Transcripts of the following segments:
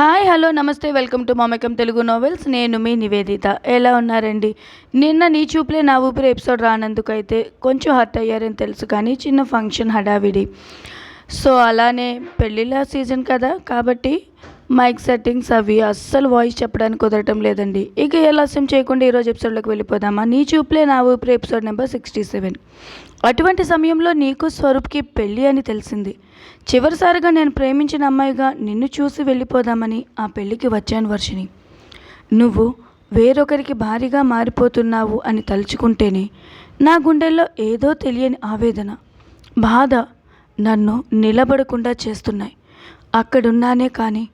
Hi hello నమస్తే welcome to Mamakam Telugu novels నేను మీ నివేదిత. ఎలా ఉన్నారండి? నిన్న నీ చూపులే నా ఊపిరి ఎపిసోడ్ రానందుకు అయితే కొంచెం హర్ట్ అయ్యారని తెలుసు కానీ చిన్న ఫంక్షన్ హడావిడి. సో అలానే పెళ్ళిళ్ళ సీజన్ కదా కాబట్టి మైక్ సెట్టింగ్స్ అవి అస్సలు వాయిస్ చెప్పడానికి కుదరటం లేదండి. ఇక ఎలాస్యం చేయకుండా ఈరోజు ఎపిసోడ్లోకి వెళ్ళిపోదామా? నీ చూపులే నా ఊపిరి ఎపిసోడ్ నెంబర్ సిక్స్టీ సెవెన్. అటువంటి సమయంలో నీకు స్వరూప్కి పెళ్ళి అని తెలిసింది. చివరిసారిగా నేను ప్రేమించిన అమ్మాయిగా నిన్ను చూసి వెళ్ళిపోదామని ఆ పెళ్ళికి వచ్చాను వర్షిని నువ్వు వేరొకరికి భారీగా మారిపోతున్నావు అని తలుచుకుంటేనే నా గుండెల్లో ఏదో తెలియని ఆవేదన బాధ నన్ను నిలబడకుండా చేస్తున్నాయి. అక్కడున్నానే కానీ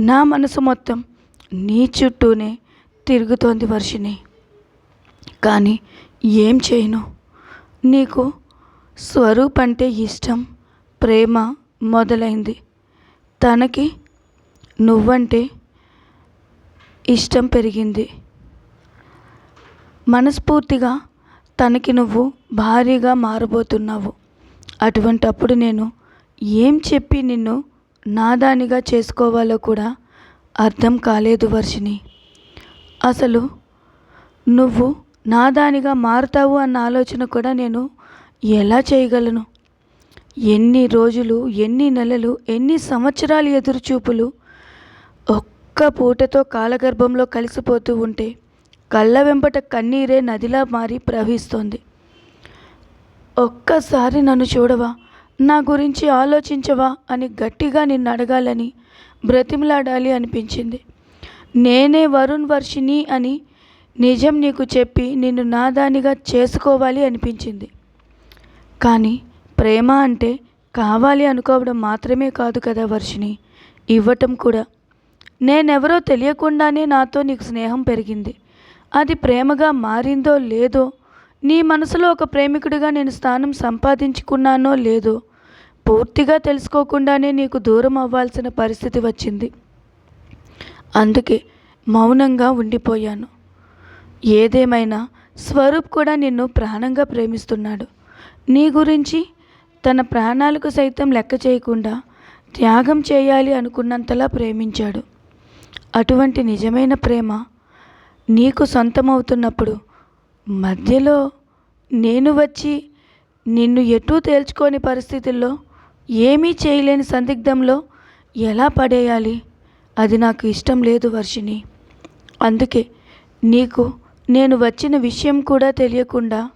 నా మనసు మొత్తం నీ చుట్టూనే తిరుగుతోంది వర్షిని కానీ ఏం చేయను? నీకు స్వరూప్ అంటే ఇష్టం ప్రేమ మొదలైంది. తనకి నువ్వంటే ఇష్టం పెరిగింది. మనస్ఫూర్తిగా తనకి నువ్వు భారీగా మారబోతున్నావు. అటువంటప్పుడు నేను ఏం చెప్పి నిన్ను నాదానిగా చేసుకోవాలో కూడా అర్థం కాలేదు వర్షిని అసలు నువ్వు నాదానిగా మారుతావు అన్న ఆలోచన కూడా నేను ఎలా చేయగలను? ఎన్ని రోజులు ఎన్ని నెలలు ఎన్ని సంవత్సరాలు ఎదురుచూపులు ఒక్క పూటతో కాలగర్భంలో కలిసిపోతూ ఉంటే కళ్ళ వెంబట కన్నీరే నదిలా మారి ప్రవహిస్తోంది. ఒక్కసారి నన్ను చూడవా? నా గురించి ఆలోచించవా అని గట్టిగా నిన్ను అడగాలని బ్రతిమలాడాలి అనిపించింది. నేనే వరుణ్ వర్షిని అని నిజం నీకు చెప్పి నిన్ను నాదానిగా చేసుకోవాలి అనిపించింది. కానీ ప్రేమ అంటే కావాలి అనుకోవడం మాత్రమే కాదు కదా వర్షిని ఇవ్వటం కూడా. నేనెవరో తెలియకుండానే నాతో నీకు స్నేహం పెరిగింది. అది ప్రేమగా మారిందో లేదో నీ మనసులో ఒక ప్రేమికుడిగా నేను స్థానం సంపాదించుకున్నానో లేదో పూర్తిగా తెలుసుకోకుండానే నీకు దూరం అవ్వాల్సిన పరిస్థితి వచ్చింది. అందుకే మౌనంగా ఉండిపోయాను. ఏదేమైనా స్వరూప్ కూడా నిన్ను ప్రాణంగా ప్రేమిస్తున్నాడు. నీ గురించి తన ప్రాణాలకు సైతం లెక్క చేయకుండా త్యాగం చేయాలి అనుకున్నంతలా ప్రేమించాడు. అటువంటి నిజమైన ప్రేమ నీకు సొంతమవుతున్నప్పుడు మధ్యలో నేను వచ్చి నిన్ను ఎటూ తేల్చుకోని పరిస్థితుల్లో ఏమీ చేయలేని సందిగ్ధంలో ఎలా పడేయాలి? అది నాకు ఇష్టం లేదు వర్షిణి. అందుకే నీకు నేను వచ్చిన విషయం కూడా తెలియకుండా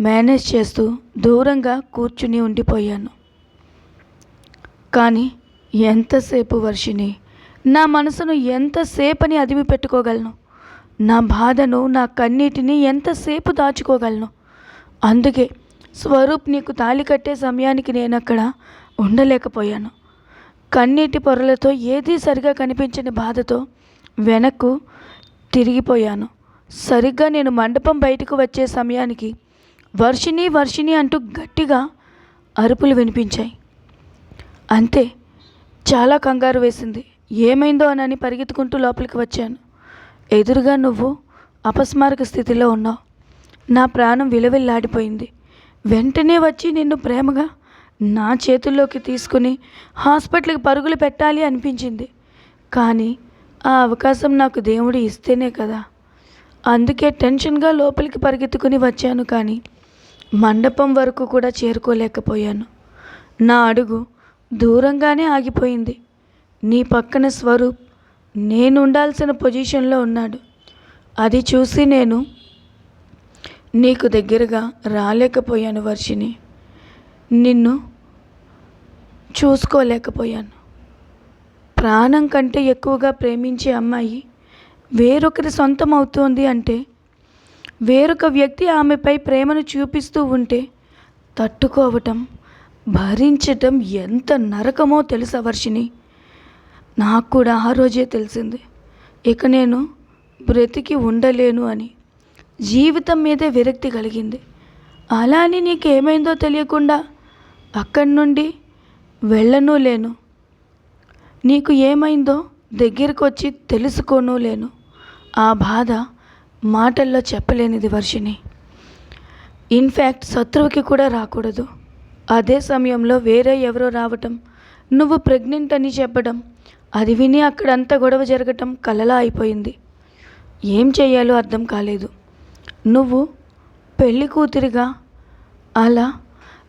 మేనేజ్ చేస్తూ దూరంగా కూర్చుని ఉండిపోయాను. కానీ ఎంతసేపు వర్షిణి? నా మనసును ఎంతసేపని అదిమి పెట్టుకోగలను? నా బాధను నా కన్నీటిని ఎంతసేపు దాచుకోగలను? అందుకే స్వరూప్ నీకు తాళి కట్టే సమయానికి నేను అక్కడ ఉండలేకపోయాను. కన్నీటి పొరలతో ఏదీ సరిగా కనిపించని బాధతో వెనక్కు తిరిగిపోయాను. సరిగ్గా నేను మండపం బయటకు వచ్చే సమయానికి వర్షిణి వర్షిణి అంటూ గట్టిగా అరుపులు వినిపించాయి. అంతే చాలా కంగారు వేసింది. ఏమైందో అని పరిగెత్తుకుంటూ లోపలికి వచ్చాను. ఎదురుగా నువ్వు అపస్మారక స్థితిలో ఉన్నావు. నా ప్రాణం విలవిల్లాడిపోయింది. వెంటనే వచ్చి నిన్ను ప్రేమగా నా చేతుల్లోకి తీసుకుని హాస్పిటల్కి పరుగులు పెట్టాలి అనిపించింది. కానీ ఆ అవకాశం నాకు దేవుడు ఇస్తేనే కదా. అందుకే టెన్షన్గా లోపలికి పరిగెత్తుకుని వచ్చాను కానీ మండపం వరకు కూడా చేరుకోలేకపోయాను. నా అడుగు దూరంగానే ఆగిపోయింది. నీ పక్కన స్వరూప్ నేను ఉండాల్సిన పొజిషన్లో ఉన్నాడు. అది చూసి నేను నీకు దగ్గరగా రాలేకపోయాను వర్షిని నిన్ను చూసుకోలేకపోయాను. ప్రాణం కంటే ఎక్కువగా ప్రేమించే అమ్మాయి వేరొకరి సొంతం అవుతోంది అంటే వేరొక వ్యక్తి ఆమెపై ప్రేమను చూపిస్తూ ఉంటే తట్టుకోవటం భరించటం ఎంత నరకమో తెలుసా వర్షిని నాకు కూడా ఆ రోజే తెలిసింది. ఇక నేను బ్రతికి ఉండలేను అని. జీవితం మీదే విరక్తి కలిగింది. అలా అని నీకేమైందో తెలియకుండా అక్కడి నుండి వెళ్ళను లేను. నీకు ఏమైందో దగ్గరకు వచ్చి తెలుసుకోను లేను. ఆ బాధ మాటల్లో చెప్పలేనిది వర్షిని ఇన్ఫ్యాక్ట్ శత్రువుకి కూడా రాకూడదు. అదే సమయంలో వేరే ఎవరో రావటం నువ్వు ప్రెగ్నెంట్ అని చెప్పడం అది విని అక్కడంతా గొడవ జరగటం కలలా అయిపోయింది. ఏం చేయాలో అర్థం కాలేదు. నువ్వు పెళ్ళి కూతురిగా అలా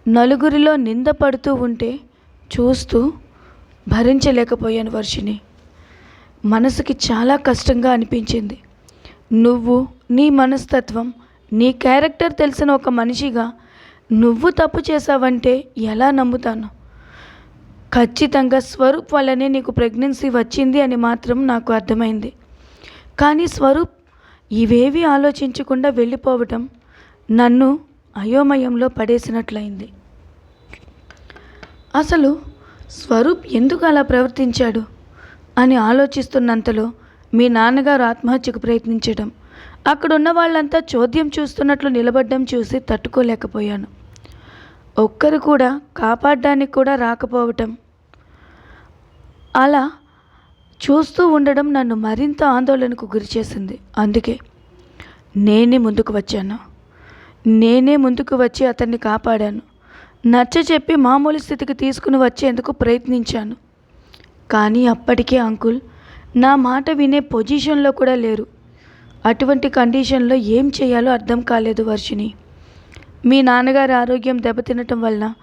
నలుగురిలో నింద పడుతూ ఉంటే చూస్తూ భరించలేకపోయాను వర్షిని మనసుకి చాలా కష్టంగా అనిపించింది. నువ్వు నీ మనస్తత్వం నీ క్యారెక్టర్ తెలిసిన ఒక మనిషిగా నువ్వు తప్పు చేసావంటే ఎలా నమ్ముతాను? ఖచ్చితంగా స్వరూప్ వల్లనే నీకు ప్రెగ్నెన్సీ వచ్చింది అని మాత్రం నాకు అర్థమైంది. కానీ స్వరూప్ ఇవేవి ఆలోచించకుండా వెళ్ళిపోవటం నన్ను అయోమయంలో పడేసినట్లయింది. అసలు స్వరూప్ ఎందుకు అలా ప్రవర్తించాడు? అని ఆలోచిస్తున్నంతలో మీ నాన్నగారు ఆత్మహత్యకు ప్రయత్నించడం అక్కడున్న వాళ్ళంతా చోద్యం చూస్తున్నట్లు నిలబడ్డం చూసి తట్టుకోలేకపోయాను. ఒక్కరు కూడా కాపాడడానికి కూడా రాకపోవటం. అలా చూస్తూ ఉండడం నన్ను మరింత ఆందోళనకు గురిచేసింది అందుకే నేనే ముందుకు వచ్చాను. నేనే ముందుకు వచ్చి అతన్ని కాపాడాను. నచ్చ చెప్పి మామూలు స్థితికి తీసుకుని వచ్చేందుకు ప్రయత్నించాను. కానీ అప్పటికే అంకుల్ నా మాట వినే పొజిషన్లో కూడా లేరు. అటువంటి కండిషన్లో ఏం చేయాలో అర్థం కాలేదు వర్షిని మీ నాన్నగారి ఆరోగ్యం దెబ్బతినటం వలన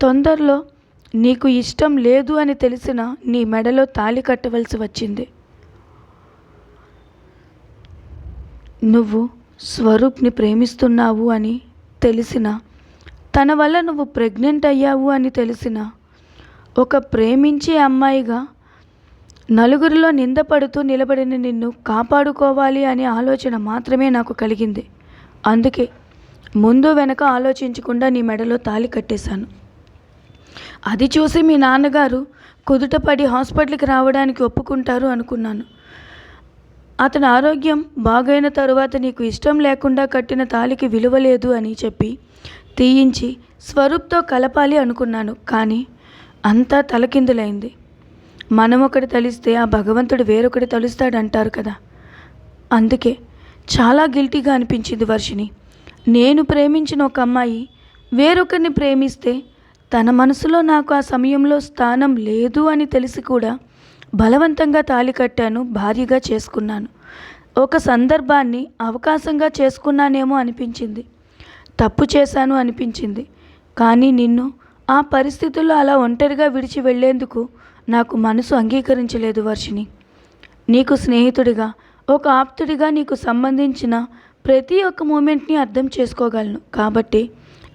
తొందరలో నీకు ఇష్టం లేదు అని తెలిసిన నీ మెడలో తాళి కట్టవలసి వచ్చింది. నువ్వు స్వరూప్ని ప్రేమిస్తున్నావు అని తెలిసిన తన వల్ల నువ్వు ప్రెగ్నెంట్ అయ్యావు అని తెలిసిన ఒక ప్రేమించే అమ్మాయిగా నలుగురిలో నిందపడుతూ నిలబడిన నిన్ను కాపాడుకోవాలి అనే ఆలోచన మాత్రమే నాకు కలిగింది. అందుకే ముందు వెనక ఆలోచించకుండా నీ మెడలో తాళి కట్టేశాను. అది చూసి మీ నాన్నగారు కుదుటపడి హాస్పిటల్కి రావడానికి ఒప్పుకుంటారు అనుకున్నాను. అతని ఆరోగ్యం బాగైన తరువాత నీకు ఇష్టం లేకుండా కట్టిన తాలికి విలువ లేదు అని చెప్పి తీయించి స్వరూప్తో కలపాలి అనుకున్నాను. కానీ అంతా తలకిందులైంది. మనం ఒకటి తలిస్తే ఆ భగవంతుడు వేరొకటి తలుస్తాడంటారు కదా. అందుకే చాలా గిల్టీగా అనిపించింది వర్షిని నేను ప్రేమించిన ఒక అమ్మాయి వేరొకరిని ప్రేమిస్తే తన మనసులో నాకు ఆ సమయంలో స్థానం లేదు అని తెలిసి కూడా బలవంతంగా తాళి కట్టాను భార్యగా చేసుకున్నాను. ఒక సందర్భాన్ని అవకాశంగా చేసుకున్నానేమో అనిపించింది. తప్పు చేశాను అనిపించింది. కానీ నిన్ను ఆ పరిస్థితుల్లో అలా ఒంటరిగా విడిచి వెళ్ళేందుకు నాకు మనసు అంగీకరించలేదు వర్షిని నీకు స్నేహితుడిగా ఒక ఆప్తుడిగా నీకు సంబంధించిన ప్రతి ఒక్క మూమెంట్ని అర్థం చేసుకోగలను. కాబట్టి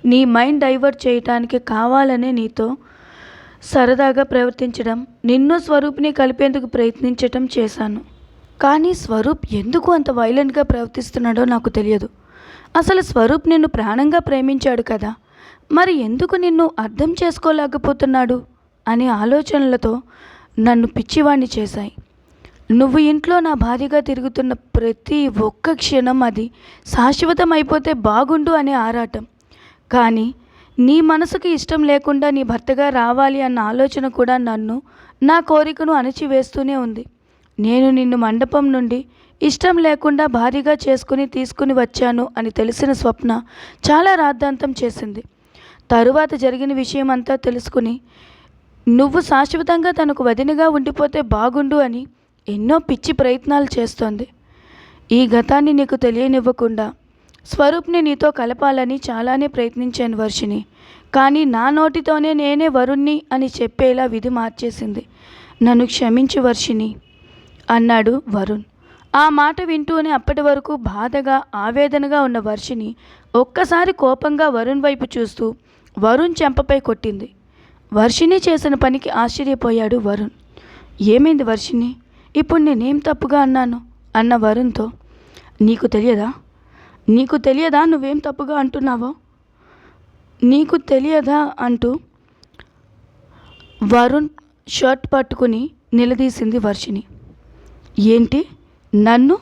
నీ మైండ్ డైవర్ట్ చేయటానికి కావాలనే నీతో సరదాగా ప్రవర్తించడం నిన్ను స్వరూప్ని కలిపేందుకు ప్రయత్నించటం చేశాను. కానీ స్వరూప్ ఎందుకు అంత వైలెంట్గా ప్రవర్తిస్తున్నాడో నాకు తెలియదు. అసలు స్వరూప్ నిన్ను ప్రాణంగా ప్రేమించాడు కదా. మరి ఎందుకు నిన్ను అర్థం చేసుకోలేకపోతున్నాడు అనే ఆలోచనలతో నన్ను పిచ్చివాణ్ణి చేశాయి. నువ్వు ఇంట్లో నా భార్యగా తిరుగుతున్న ప్రతి ఒక్క క్షణం అది శాశ్వతం అయిపోతే బాగుండు అనే ఆరాటం. కానీ నీ మనసుకి ఇష్టం లేకుండా నీ భర్తగా రావాలి అన్న ఆలోచన కూడా నన్ను నా కోరికను అణచివేస్తూనే ఉంది. నేను నిన్ను మండపం నుండి ఇష్టం లేకుండా భారీగా చేసుకుని తీసుకుని వచ్చాను అని తెలిసిన స్వప్న చాలా రాద్ధాంతం చేసింది. తరువాత జరిగిన విషయం అంతా తెలుసుకుని నువ్వు శాశ్వతంగా తనకు వదినగా ఉండిపోతే బాగుండు అని ఎన్నో పిచ్చి ప్రయత్నాలు చేస్తోంది. ఈ గతాన్ని నీకు తెలియనివ్వకుండా స్వరూప్ని నీతో కలపాలని చాలానే ప్రయత్నించాను వర్షిని కానీ నా నోటితోనే నేనే వరుణ్ణి అని చెప్పేలా విధి మార్చేసింది. నన్ను క్షమించు వర్షిని అన్నాడు వరుణ్. ఆ మాట వింటూనే అప్పటి వరకు బాధగా ఆవేదనగా ఉన్న వర్షిని ఒక్కసారి కోపంగా వరుణ్ వైపు చూస్తూ వరుణ్ చెంపపై కొట్టింది. వర్షిని చేసిన పనికి ఆశ్చర్యపోయాడు వరుణ్. ఏమైంది వర్షిని ఇప్పుడు నేనేం తప్పుగా అన్నాను? అన్న వరుణ్తో నీకు తెలియదా? నీకు తెలియదా నువ్వేం తప్పుగా అంటున్నావో? నీకు తెలియదా అంటూ వరుణ్ షర్ట్ పట్టుకుని నిలదీసింది వర్షిని ఏంటి? నన్ను?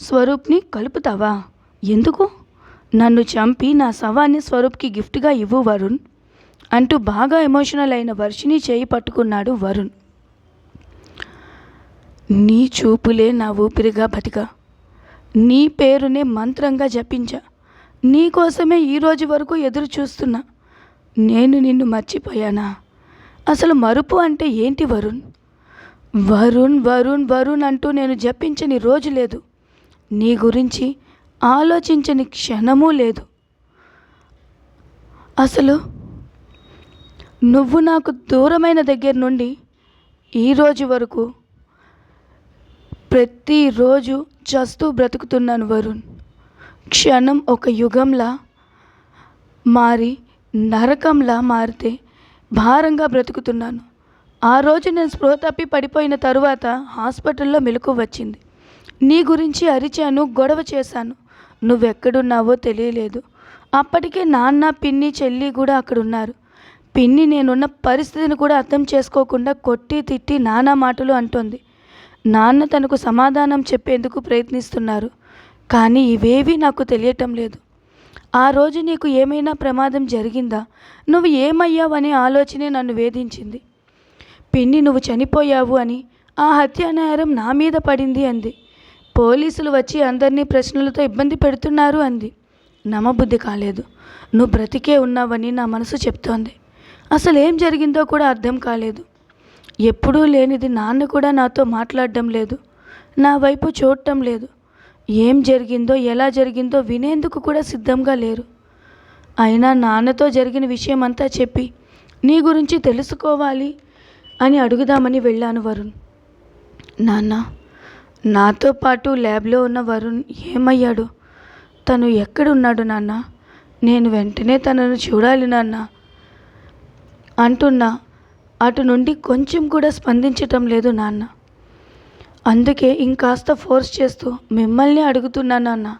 స్వరూప్ని కలుపుతావా? ఎందుకు? నన్ను చంపి నా శవాన్ని స్వరూప్కి గిఫ్ట్గా ఇవ్వు వరుణ్ అంటూ బాగా ఎమోషనల్ అయిన వర్షిని చేయి పట్టుకున్నాడు వరుణ్. నీ చూపులే నా ఊపిరిగా బతిక నీ పేరునే మంత్రంగా జపించా. నీ కోసమే ఈ రోజు వరకు ఎదురు చూస్తున్నా. నేను నిన్ను మర్చిపోయానా? అసలు మరుపు అంటే ఏంటి వరుణ్? వరుణ్ వరుణ్ వరుణ్ అంటూ నేను జపించని రోజు లేదు. నీ గురించి ఆలోచించని క్షణమూ లేదు. అసలు నువ్వు నాకు దూరమైన దగ్గర నుండి ఈ రోజు వరకు ప్రతిరోజు చస్తూ బ్రతుకుతున్నాను వరుణ్. క్షణం ఒక యుగంలా మారి నరకంలా మారితే భారంగా బ్రతుకుతున్నాను. ఆ రోజు నేను స్పృహ తప్పి పడిపోయిన తరువాత హాస్పిటల్లో మెలకు వచ్చింది. నీ గురించి అరిచాను గొడవ చేశాను. నువ్వెక్కడున్నావో తెలియలేదు. అప్పటికే నాన్న పిన్ని చెల్లి కూడా అక్కడ ఉన్నారు పిన్ని నేనున్న పరిస్థితిని కూడా అర్థం చేసుకోకుండా కొట్టి తిట్టి నానా మాటలు అంటోంది. నాన్న తనకు సమాధానం చెప్పేందుకు ప్రయత్నిస్తున్నారు కానీ ఇవేవీ నాకు తెలియటం లేదు. ఆ రోజు నీకు ఏమైనా ప్రమాదం జరిగిందా? నువ్వు ఏమయ్యావనే ఆలోచనే నన్ను వేధించింది. పిన్ని నువ్వు చనిపోయావు అని ఆ హత్యానేరం నా మీద పడింది అంది. పోలీసులు వచ్చి అందరినీ ప్రశ్నలతో ఇబ్బంది పెడుతున్నారు అంది. నమ్మబుద్ధి కాలేదు. నువ్వు బ్రతికే ఉన్నావని నా మనసు చెప్తోంది. అసలు ఏం జరిగిందో కూడా అర్థం కాలేదు. ఎప్పుడూ లేనిది నాన్న కూడా నాతో మాట్లాడడం లేదు. నా వైపు చూడటం లేదు. ఏం జరిగిందో ఎలా జరిగిందో వినేందుకు కూడా సిద్ధంగా లేరు. అయినా నాన్నతో జరిగిన విషయం అంతా చెప్పి నీ గురించి తెలుసుకోవాలి అని అడుగుదామని వెళ్ళాను వరుణ్. నాన్న నాతో పాటు ల్యాబ్లో ఉన్న వరుణ్ ఏమయ్యాడు? తను ఎక్కడున్నాడు నాన్న? నేను వెంటనే తనను చూడాలి నాన్న అంటున్నా. అటు నుండి కొంచెం కూడా స్పందించటం లేదు నాన్న. అందుకే ఇంకాస్త ఫోర్స్ చేస్తూ మిమ్మల్ని అడుగుతున్నాను నాన్న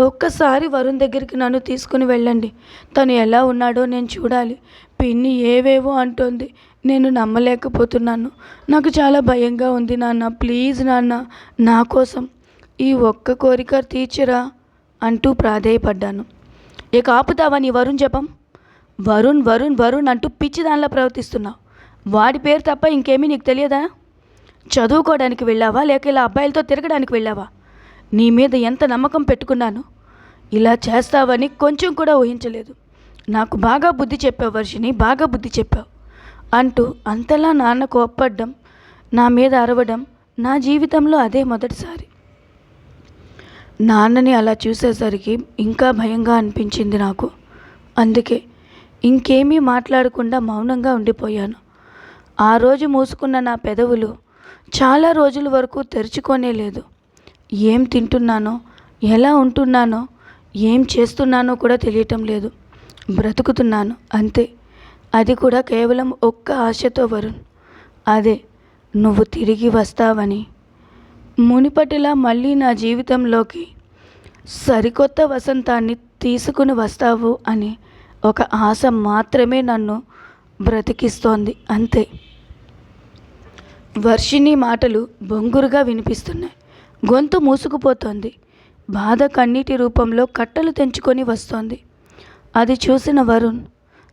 ఒక్కసారి వరుణ్ దగ్గరికి నన్ను తీసుకుని వెళ్ళండి. తను ఎలా ఉన్నాడో నేను చూడాలి. పిన్ని ఏవేవో అంటోంది. నేను నమ్మలేకపోతున్నాను. నాకు చాలా భయంగా ఉంది నాన్న. ప్లీజ్ నాన్న నా కోసం. ఈ ఒక్క కోరిక తీర్చరా? అంటూ ప్రాధేయపడ్డాను. ఇక ఆపుతావా నీ వరుణ్ జపం? వరుణ్ వరుణ్ వరుణ్ అంటూ పిచ్చి దానిలా ప్రవర్తిస్తున్నావు వాడి పేరు తప్ప ఇంకేమీ నీకు తెలియదా? చదువుకోవడానికి వెళ్ళావా? లేక ఇలా అబ్బాయిలతో తిరగడానికి వెళ్ళావా? నీ మీద ఎంత నమ్మకం పెట్టుకున్నాను? ఇలా చేస్తావని కొంచెం కూడా ఊహించలేదు. నాకు బాగా బుద్ధి చెప్పావు వర్షిని బాగా బుద్ధి చెప్పావు. అంటూ అంతలా నాన్న కోప్పడ్డం నా మీద అరవడం నా జీవితంలో అదే మొదటిసారి. నాన్నని అలా చూసేసరికి ఇంకా భయంగా అనిపించింది నాకు. అందుకే ఇంకేమీ మాట్లాడకుండా మౌనంగా ఉండిపోయాను. ఆ రోజు మూసుకున్న నా పెదవులు చాలా రోజుల వరకు తెరుచుకోనే లేదు. ఏం తింటున్నానో ఎలా ఉంటున్నానో ఏం చేస్తున్నానో కూడా తెలియటం లేదు. బ్రతుకుతున్నాను అంతే. అది కూడా కేవలం ఒక్క ఆశతో వరుణ్. అదే నువ్వు తిరిగి వస్తావని. మునిపటిలా మళ్ళీ నా జీవితంలోకి సరికొత్త వసంతాన్ని తీసుకుని వస్తావు అని ఒక ఆశ మాత్రమే నన్ను బ్రతికిస్తోంది అంతే. వర్షిణి మాటలు బొంగురుగా వినిపిస్తున్నాయి. గొంతు మూసుకుపోతోంది. బాధ కన్నీటి రూపంలో కట్టలు తెంచుకొని వస్తోంది. అది చూసిన వరుణ్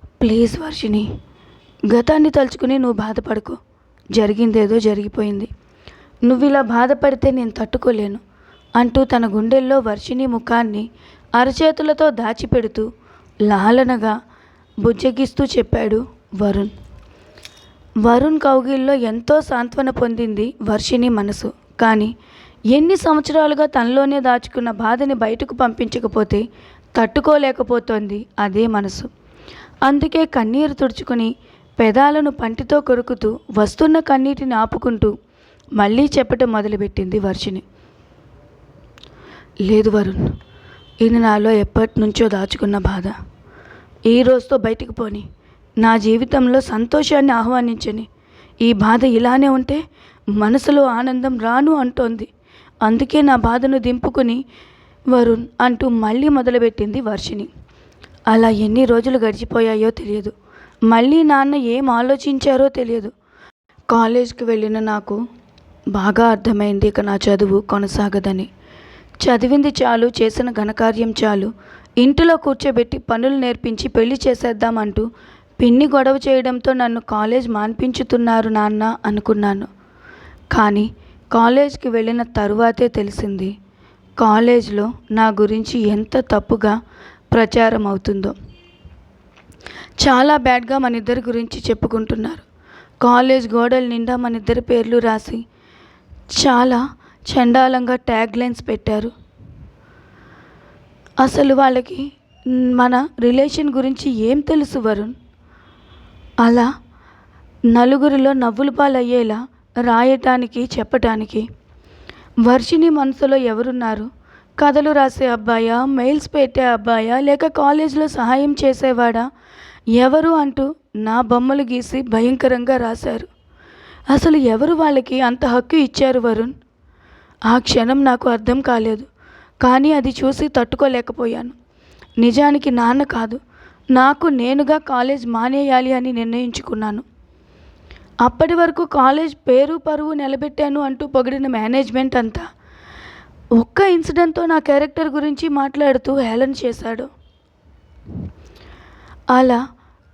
ప్లీజ్ వర్షిణి గతాన్ని తలుచుకుని నువ్వు బాధపడకు. జరిగిందేదో జరిగిపోయింది. నువ్వు ఇలా బాధపడితే నేను తట్టుకోలేను అంటూ తన గుండెల్లో వర్షిణి ముఖాన్ని అరచేతులతో దాచిపెడుతూ లాలనగా బుజ్జగిస్తూ చెప్పాడు వరుణ్. వరుణ్ కౌగిల్లో ఎంతో సాంత్వన పొందింది వర్షిణి మనసు. కానీ ఎన్ని సంవత్సరాలుగా తనలోనే దాచుకున్న బాధని బయటకు పంపించకపోతే తట్టుకోలేకపోతోంది అదే మనసు. అందుకే కన్నీరు తుడుచుకుని పెదాలను పంటితో కొరుకుతూ వస్తున్న కన్నీటిని ఆపుకుంటూ మళ్ళీ చెప్పటం మొదలుపెట్టింది వర్షిణి. లేదు వరుణ్ ఇది నాలో ఎప్పటి నుంచో దాచుకున్న బాధ. ఈ రోజుతో బయటికి పోని. నా జీవితంలో సంతోషాన్ని ఆహ్వానించని. ఈ బాధ ఇలానే ఉంటే మనసులో ఆనందం రాను అంటోంది. అందుకే నా బాధను దింపుకుని వరుణ్ అంటూ మళ్ళీ మొదలుపెట్టింది వర్షిణి. అలా ఎన్ని రోజులు గడిచిపోయాయో తెలియదు. మళ్ళీ నాన్న ఏం ఆలోచించారో తెలియదు. కాలేజ్కి వెళ్ళిన నాకు బాగా అర్థమైంది ఇక నా చదువు కొనసాగదని. చదివింది చాలు చేసిన ఘనకార్యం చాలు. ఇంటిలో కూర్చోబెట్టి పనులు నేర్పించి పెళ్ళి చేసేద్దామంటూ పిన్ని గొడవ చేయడంతో నన్ను కాలేజ్ మాన్పించుతున్నారు నాన్న అనుకున్నాను. కానీ కాలేజ్కి వెళ్ళిన తరువాతే తెలిసింది కాలేజ్లో నా గురించి ఎంత తప్పుగా ప్రచారం అవుతుందో. చాలా బ్యాడ్గా మన ఇద్దరి గురించి చెప్పుకుంటున్నారు. కాలేజ్ గోడల నిండా మన ఇద్దరి పేర్లు రాసి చాలా చండాలంగా ట్యాగ్ లైన్స్ పెట్టారు. అసలు వాళ్ళకి మన రిలేషన్ గురించి ఏం తెలుసు వరుణ్? అలా నలుగురిలో నవ్వుల పాలయ్యేలా రాయటానికి చెప్పటానికి. వర్షిని మనసులో ఎవరున్నారు? కథలు రాసే అబ్బాయా? మెయిల్స్ పెట్టే అబ్బాయా? లేక కాలేజీలో సహాయం చేసేవాడా? ఎవరు అంటూ నా బొమ్మలు గీసి భయంకరంగా రాశారు. అసలు ఎవరు వాళ్ళకి అంత హక్కు ఇచ్చారు వరుణ్? ఆ క్షణం నాకు అర్థం కాలేదు. కానీ అది చూసి తట్టుకోలేకపోయాను. నిజానికి నాన్న కాదు. నాకు నేనుగా కాలేజ్ మానేయాలి అని నిర్ణయించుకున్నాను. అప్పటి వరకు కాలేజ్ పేరు పరువు నిలబెట్టాను అంటూ పొగిడిన మేనేజ్మెంట్ అంతా. ఒక్క ఇన్సిడెంట్తో నా క్యారెక్టర్ గురించి మాట్లాడుతూ హేళన చేశాడు. అలా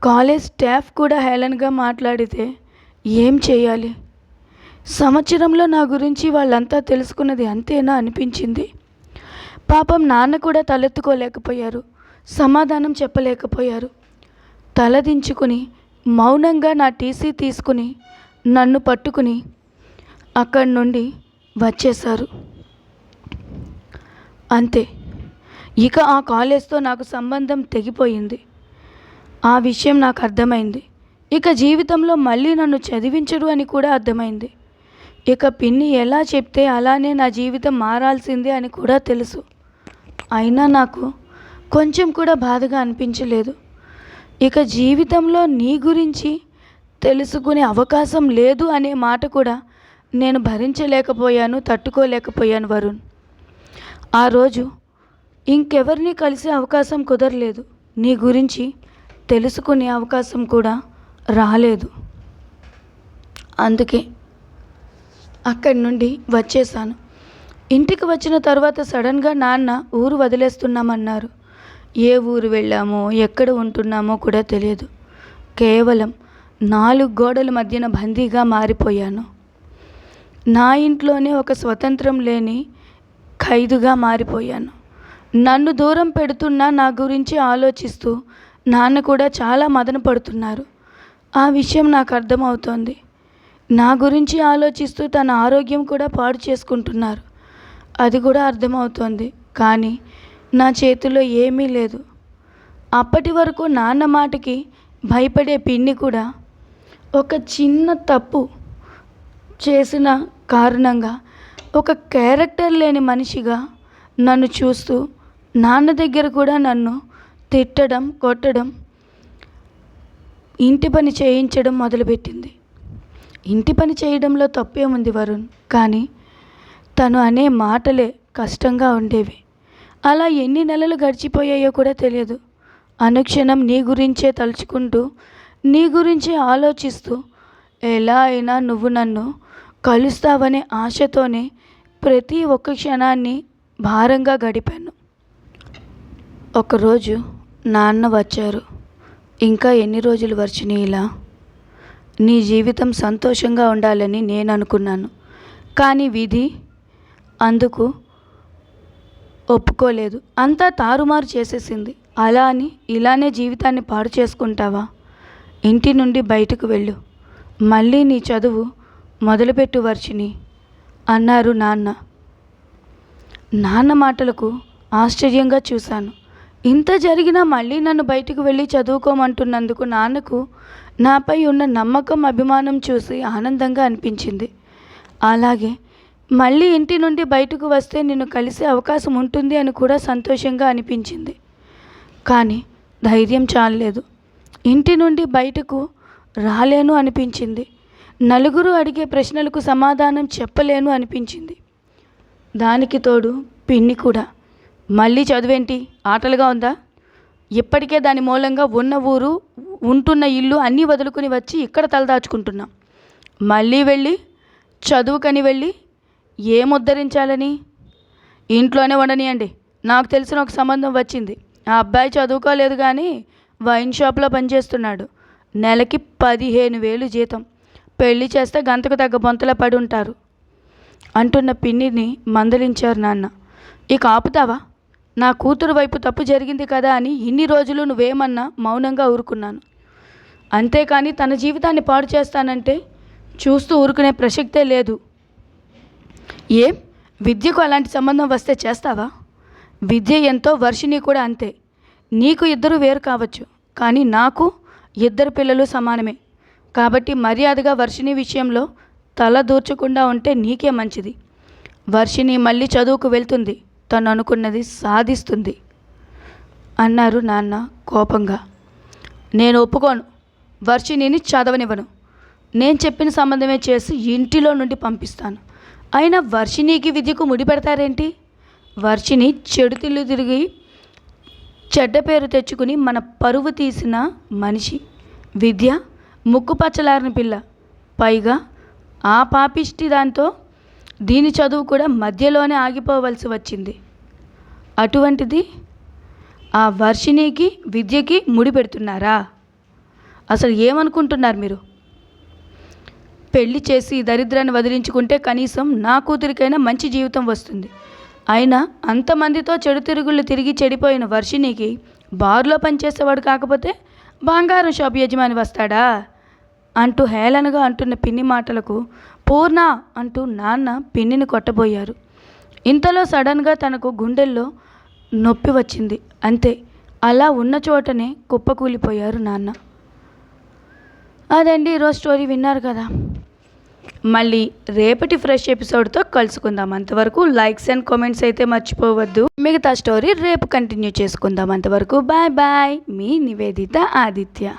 కాలేజ్ స్టాఫ్ కూడా హేళనగా మాట్లాడితే ఏం చేయాలి? సంవత్సరంలో నా గురించి వాళ్ళంతా తెలుసుకున్నది అంతేనా అనిపించింది. పాపం నాన్న కూడా తలెత్తుకోలేకపోయారు. సమాధానం చెప్పలేకపోయారు. తలదించుకుని మౌనంగా నా టీసీ తీసుకుని నన్ను పట్టుకుని అక్కడి నుండి వచ్చేశారు. అంతే. ఇక ఆ కాలేజ్తో నాకు సంబంధం తెగిపోయింది. ఆ విషయం నాకు అర్థమైంది. ఇక జీవితంలో మళ్ళీ నన్ను చదివించడు అని కూడా అర్థమైంది. ఇక పిన్ని ఎలా చెప్తే అలానే నా జీవితం మారాల్సిందే అని కూడా తెలుసు. అయినా నాకు కొంచెం కూడా బాధగా అనిపించలేదు. ఇక జీవితంలో నీ గురించి తెలుసుకునే అవకాశం లేదు అనే మాట కూడా నేను భరించలేకపోయాను తట్టుకోలేకపోయాను వరుణ్. ఆ రోజు ఇంకెవరిని కలిసే అవకాశం కుదరలేదు. నీ గురించి తెలుసుకునే అవకాశం కూడా రాలేదు. అందుకే అక్కడి నుండి వచ్చేసాను ఇంటికి వచ్చిన తర్వాత సడన్గా నాన్న ఊరు వదిలేస్తున్నామన్నారు. ఏ ఊరు వెళ్ళామో ఎక్కడ ఉంటున్నామో కూడా తెలియదు. కేవలం నాలుగు గోడల మధ్యన బందీగా మారిపోయాను. నా ఇంట్లోనే ఒక స్వతంత్రం లేని ఖైదుగా మారిపోయాను. నన్ను దూరం పెడుతున్నా నా గురించి ఆలోచిస్తూ నాన్న కూడా చాలా మదన పడుతున్నారు. ఆ విషయం నాకు అర్థమవుతోంది. నా గురించి ఆలోచిస్తూ తన ఆరోగ్యం కూడా పాడు చేసుకుంటున్నారు. అది కూడా అర్థమవుతోంది. కానీ నా చేతిలో ఏమీ లేదు. అప్పటి వరకు నాన్న మాటకి భయపడే పిన్ని కూడా ఒక చిన్న తప్పు చేసిన కారణంగా ఒక క్యారెక్టర్ లేని మనిషిగా నన్ను చూస్తూ నాన్న దగ్గర కూడా నన్ను తిట్టడం కొట్టడం ఇంటి పని చేయించడం మొదలుపెట్టింది. ఇంటి పని చేయడంలో తప్పేముంది వరుణ్? కానీ తను అనే మాటలే కష్టంగా ఉండేవి. అలా ఎన్ని నెలలు గడిచిపోయాయో కూడా తెలియదు. అనుక్షణం నీ గురించే తలుచుకుంటూ నీ గురించే ఆలోచిస్తూ ఎలా అయినా నువ్వు నన్ను కలుస్తావనే ఆశతోనే ప్రతి ఒక్క క్షణాన్ని భారంగా గడిపాను. ఒకరోజు నాన్న వచ్చారు. ఇంకా ఎన్ని రోజులు వర్షిని ఇలా? నీ జీవితం సంతోషంగా ఉండాలని నేను అనుకున్నాను. కానీ విధి అందుకు ఒప్పుకోలేదు. అంతా తారుమారు చేసేసింది. అలా అని ఇలానే జీవితాన్ని పాడు చేసుకుంటావా? ఇంటి నుండి బయటకు వెళ్ళు. మళ్ళీ నీ చదువు మొదలుపెట్టు వర్షిని అన్నారు నాన్న. నాన్న మాటలకు ఆశ్చర్యంగా చూశాను. ఇంత జరిగినా మళ్ళీ నన్ను బయటకు వెళ్ళి చదువుకోమంటున్నందుకు నాన్నకు నాపై ఉన్న నమ్మకం అభిమానం చూసి ఆనందంగా అనిపించింది. అలాగే మళ్ళీ ఇంటి నుండి బయటకు వస్తే నిన్ను కలిసే అవకాశం ఉంటుంది అని కూడా సంతోషంగా అనిపించింది. కానీ ధైర్యం చాలలేదు. ఇంటి నుండి బయటకు రాలేను అనిపించింది. నలుగురు అడిగే ప్రశ్నలకు సమాధానం చెప్పలేను అనిపించింది. దానికి తోడు పిన్ని కూడా. మళ్ళీ చదువేంటి? ఆటలుగా ఉందా? ఇప్పటికే దాని మూలంగా ఉన్న ఊరు ఉంటున్న ఇల్లు అన్నీ వదులుకుని వచ్చి ఇక్కడ తలదాచుకుంటున్నాం. మళ్ళీ వెళ్ళి చదువుకని వెళ్ళి ఏం ఉద్ధరించాలని? ఇంట్లోనే ఉండనియండి. నాకు తెలిసిన ఒక సంబంధం వచ్చింది. ఆ అబ్బాయి చదువుకోలేదు కానీ వైన్ షాప్లో పనిచేస్తున్నాడు. నెలకి పదిహేను వేలు జీతం. పెళ్ళి చేస్తే గంతకు తగ్గ బొంతలో పడి ఉంటారు. అంటున్న పిన్నిని మందలించారు నాన్న. ఇక ఆపుతావా? నా కూతురు వైపు తప్పు జరిగింది కదా అని ఇన్ని రోజులు నువ్వేమన్నా మౌనంగా ఊరుకున్నాను. అంతేకాని తన జీవితాన్ని పాడు చేస్తానంటే చూస్తూ ఊరుకునే ప్రసక్తే లేదు. ఏం? విద్యకు అలాంటి సంబంధం వస్తే చేస్తావా? విద్య ఎంతో వర్షిని కూడా అంతే. నీకు ఇద్దరు వేరు కావచ్చు కానీ నాకు ఇద్దరు పిల్లలు సమానమే. కాబట్టి మర్యాదగా వర్షిని విషయంలో తల దూర్చకుండా ఉంటే నీకే మంచిది. వర్షిని మళ్ళీ చదువుకు వెళ్తుంది. తను అనుకున్నది సాధిస్తుంది. అన్నారు నాన్న కోపంగా. నేను ఒప్పుకోను. వర్షిణిని చదవనివ్వను. నేను చెప్పిన సంబంధమే చేసి ఇంటిలో నుండి పంపిస్తాను. అయినా వర్షిణికి విద్యకు ముడిపెడతారేంటి? వర్షిణి చెడు తిల్లు తిరిగి చెడ్డ పేరు తెచ్చుకుని మన పరువు తీసిన మనిషి. విద్య ముక్కుపచ్చలారిన పిల్ల. పైగా ఆ పాపిష్టి దాంతో దీని చదువు కూడా మధ్యలోనే ఆగిపోవలసి వచ్చింది. అటువంటిది ఆ వర్షిణికి విద్యకి ముడి పెడుతున్నారా అసలు ఏమనుకుంటున్నారు మీరు? పెళ్ళి చేసి దరిద్రాన్ని వదిలించుకుంటే కనీసం నా కూతురికైనా మంచి జీవితం వస్తుంది. అయినా అంతమందితో చెడు తిరుగుళ్ళు తిరిగి చెడిపోయిన వర్షినికి బార్లో పనిచేసేవాడు కాకపోతే బంగారం షాప్ యజమాని వస్తాడా? అంటూ హేళనగా అంటున్న పిన్ని మాటలకు పూర్ణ అంటూ నాన్న పిన్నిని కొట్టబోయారు. ఇంతలో సడన్గా తనకు గుండెల్లో నొప్పి వచ్చింది. అంతే అలా ఉన్న చోటనే కుప్పకూలిపోయారు నాన్న. అదండి ఈరోజు స్టోరీ విన్నారు కదా. మళ్ళీ రేపటి ఫ్రెష్ ఎపిసోడ్తో కలుసుకుందాం. అంతవరకు లైక్స్ అండ్ కామెంట్స్ అయితే మర్చిపోవద్దు. మిగతా స్టోరీ రేపు కంటిన్యూ చేసుకుందాం. అంతవరకు బాయ్ బాయ్. మీ నివేదిత ఆదిత్య.